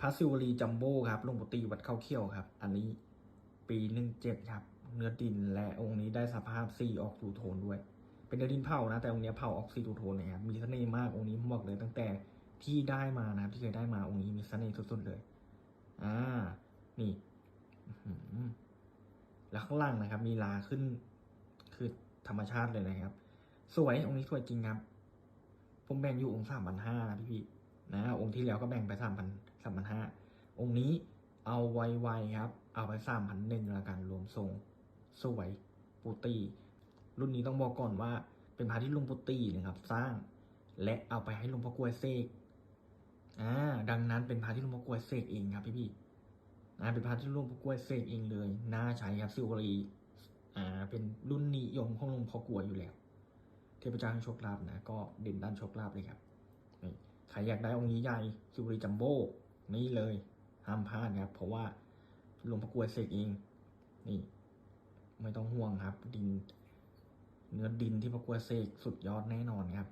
พระศิวลีจัมโบ้ครับหลวงปู่ตีวัดเข้าเขี้ยวครับ อันนี้ปีหนึ่งเจ็ดครับ เนื้อดินและองค์นี้ได้สภาพสีออกทูโทนด้วย เป็นเนื้อดินเผานะ แต่องค์นี้เผาออกสีทูโทนเลยครับมีเสน่ห์มากองค์นี้บอกเลยตั้งแต่ที่ได้มานะครับที่เคยได้มาองค์นี้มีเสน่ห์สุดๆเลย อ่า นี่แล้วข้างล่างนะครับ มีลาขึ้นคือธรรมชาติเลยนะครับ สวยองค์นี้สวยจริงครับ ผมแบ่งอยู่องค์สามพันห้านะพี่พี่ๆนะองค์ที่แล้วก็แบ่งไปสามพัน สามพันห้าองค์นี้เอาไวๆครับ เอาไปสามพันหนึ่งละกันรวมทรงสวยปูตีรุ่นนี้ต้องบอกก่อนว่า เป็นพระที่ลุงปูตีนะครับ สร้าง และเอาไปให้ลุงพ่อกล้วยเสกอ่าดังนั้นเป็นพระที่ลุงพ่อกล้วยเสกเองครับ พี่พี่ๆนะเป็นพระที่ลุงพ่อกล้วยเสกเองเลยน่าใช้ครับซิวรีอ่า เป็นรุ่นนิยมของลุงพ่อกล้วยอยู่แล้ว เทพเจ้าแห่งโชคลาภนะก็เด่นด้านโชคลาภเลยครับใครอยากได้องค์นี้ใหญ่ซิวรีจัมโบ้ นี่เลยห้ามพลาดครับ เพราะว่าหลวงพ่อกวยเสกเอง นี่ ไม่ต้องห่วงครับ ดิน เนื้อดินที่พ่อกวยเสกสุดยอดแน่นอนครับ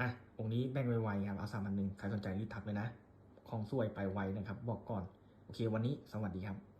อะองค์นี้แบ่งไวๆครับเอาสามพันหนึ่งใครสนใจรีบทักเลยนะ ของสวยไปไวนะครับ บอกก่อน โอเค วันนี้สวัสดีครับ